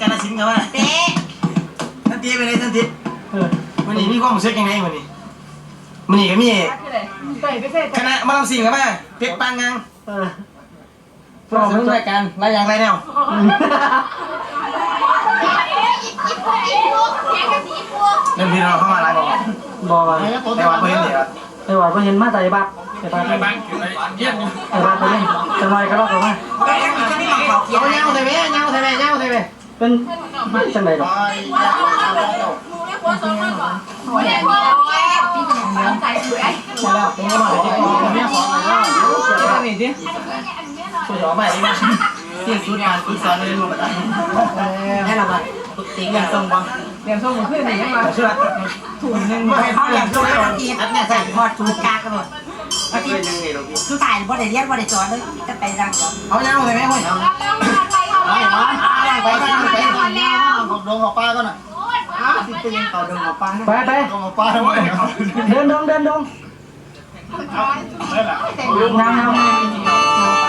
กาลสินธุ์ครัว่าเต้ท่านเต้ไปเลยท่านทีเออวันนี้มีความรู้สึกยังไงวันนี้วันนี้ก็มีใส่ไปใส่คณะมาลำสิงกับว่าเพชรปังงังเออพราเมด้วยกันรรายอย่างไรแนวเริ่มพี่เราเข้ามาไลฟ์บอกบอกว่าแต่วัดเพื่อนเดี๋ยวไอ้วัดก็เห็นมาแต่ไอ้บักไอ้บักไอ้บักไอ้บักไปเลยจะลอยกระรอก่อกมาเงาเส่เบ้เงาเส่เบ้เงาเส่เบ้ เป็นจังไดดอกมาแล้วเป็นยังไงเนี่ยของอะไรบ้างเดี๋ยวนี่สิคุยออกมาดิที่สุดการฝึกสอนเรียนรู้แบบให้เราแบบติงอย่างตรงบ้างเดี๋ยวส่งมือขึ้นนี่ยังมาเชื่อถุงนึงให้เขาอย่างตรงเลยอันนี้ใส่พอดจูกากกันหมดอันนี้ยังไงลูกคือตายบ่ได้เรียนบ่ได้สอนเลยก็ไปรังเดียวเอาเงาใส่ไหมเฮ้ยเอาไปไปไปไปของ ดงของป้าก็น่ะอ้าวเป็นยังต่อดงของป้าไปไปดงของป้าทำไมเดินดงเดินดงนั่นแหละงามงามไป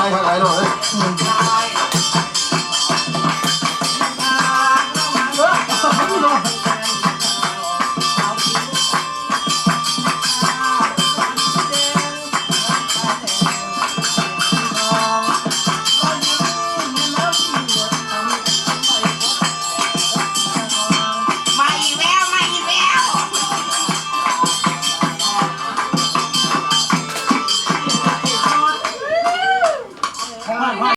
开开来了。诶